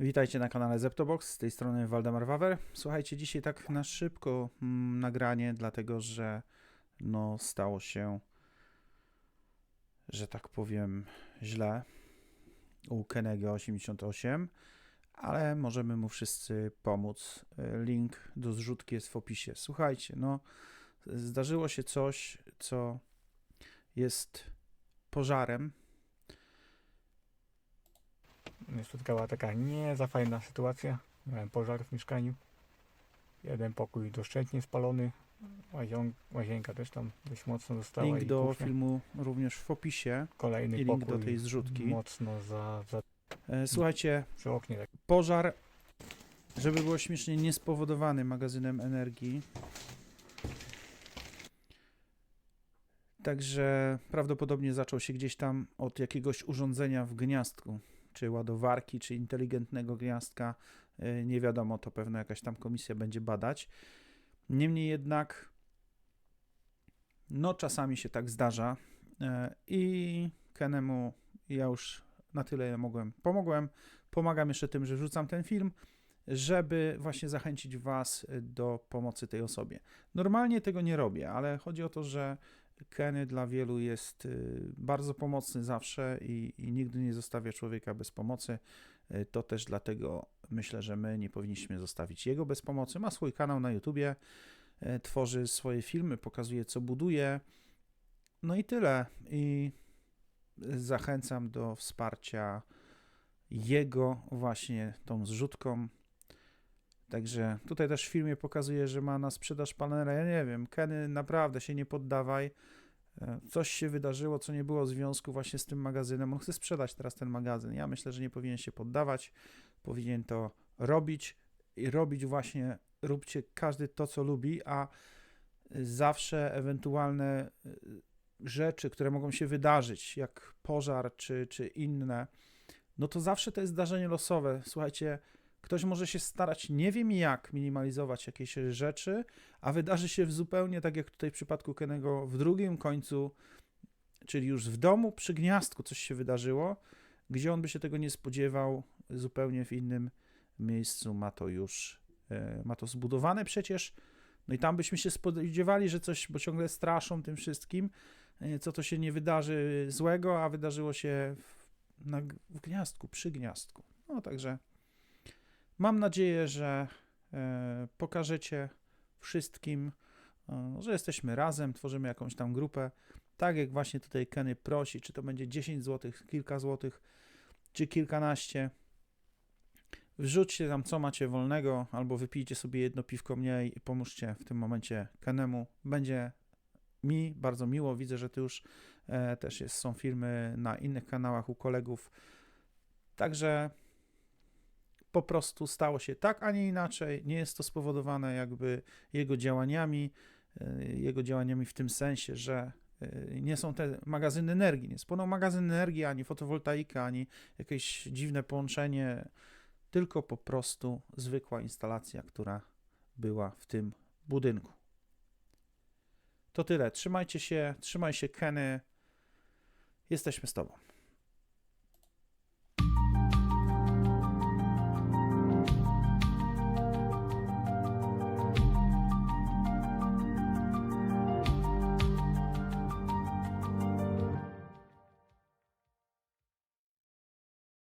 Witajcie na kanale Zeptobox, z tej strony Waldemar Wawer. Słuchajcie, dzisiaj tak na szybko mm, nagranie, dlatego że no stało się, że tak powiem, źle u Kenego 88, ale możemy mu wszyscy pomóc. Y, Link do zrzutki jest w opisie. Słuchajcie, no zdarzyło się coś, co jest pożarem, spotkała taka nie za fajna sytuacja. Miałem pożar w mieszkaniu. Jeden pokój doszczętnie spalony. Łazienka też tam dość mocno została. link do kuchnia. filmu również w opisie Kolejny i link pokój do tej zrzutki. mocno za, za E, Słuchajcie, przy oknie. Tak. pożar, żeby było śmiesznie, niespowodowany magazynem energii. Także prawdopodobnie zaczął się gdzieś tam od jakiegoś urządzenia w gniazdku, czy ładowarki, czy inteligentnego gniazdka. E, Nie wiadomo, to pewno jakaś tam komisja będzie badać. Niemniej jednak, no czasami się tak zdarza E, i Kenemu ja już na tyle ile mogłem pomogłem. Pomagam jeszcze tym, że wrzucam ten film, żeby właśnie zachęcić Was do pomocy tej osobie. Normalnie tego nie robię, ale chodzi o to, że Kenny dla wielu jest y, bardzo pomocny zawsze i, i nigdy nie zostawia człowieka bez pomocy. Y, To też dlatego myślę, że my nie powinniśmy zostawić jego bez pomocy. Ma swój kanał na YouTubie, y, tworzy swoje filmy, pokazuje co buduje. No i tyle. I zachęcam do wsparcia jego właśnie tą zrzutką. Także tutaj też w filmie pokazuje, że ma na sprzedaż panela. Ja nie wiem, Kenny, naprawdę się nie poddawaj. E, Coś się wydarzyło, co nie było w związku właśnie z tym magazynem. On chce sprzedać teraz ten magazyn. Ja myślę, że nie powinien się poddawać. Powinien to robić i robić właśnie, róbcie każdy to, co lubi, a zawsze ewentualne y, rzeczy, które mogą się wydarzyć, jak pożar czy, czy inne, no to zawsze to jest zdarzenie losowe. Słuchajcie, ktoś może się starać, nie wiem jak, minimalizować jakieś rzeczy, a wydarzy się w zupełnie tak jak tutaj w przypadku Kenego w drugim końcu, czyli już w domu, przy gniazdku coś się wydarzyło, gdzie on by się tego nie spodziewał, zupełnie w innym miejscu ma to już, e, ma to zbudowane przecież. No i tam byśmy się spodziewali, że coś, bo ciągle straszą tym wszystkim, e, co to się nie wydarzy złego, a wydarzyło się w, na, w gniazdku, przy gniazdku. No także mam nadzieję, że e, pokażecie wszystkim, e, że jesteśmy razem, tworzymy jakąś tam grupę. Tak jak właśnie tutaj Kenny prosi, czy to będzie 10 zł, kilka złotych, czy kilkanaście. Wrzućcie tam, co macie wolnego, albo wypijcie sobie jedno piwko mniej i pomóżcie w tym momencie Kenemu. Będzie mi bardzo miło. Widzę, że ty już e, też jest, są filmy na innych kanałach u kolegów. Także po prostu stało się tak, a nie inaczej. Nie jest to spowodowane jakby jego działaniami, e, jego działaniami w tym sensie, że e, nie są te magazyny energii, nie spłoną magazyn energii, ani fotowoltaika, ani jakieś dziwne połączenie, tylko po prostu zwykła instalacja, która była w tym budynku. To tyle. Trzymajcie się, trzymaj się Kenny. Jesteśmy z Tobą.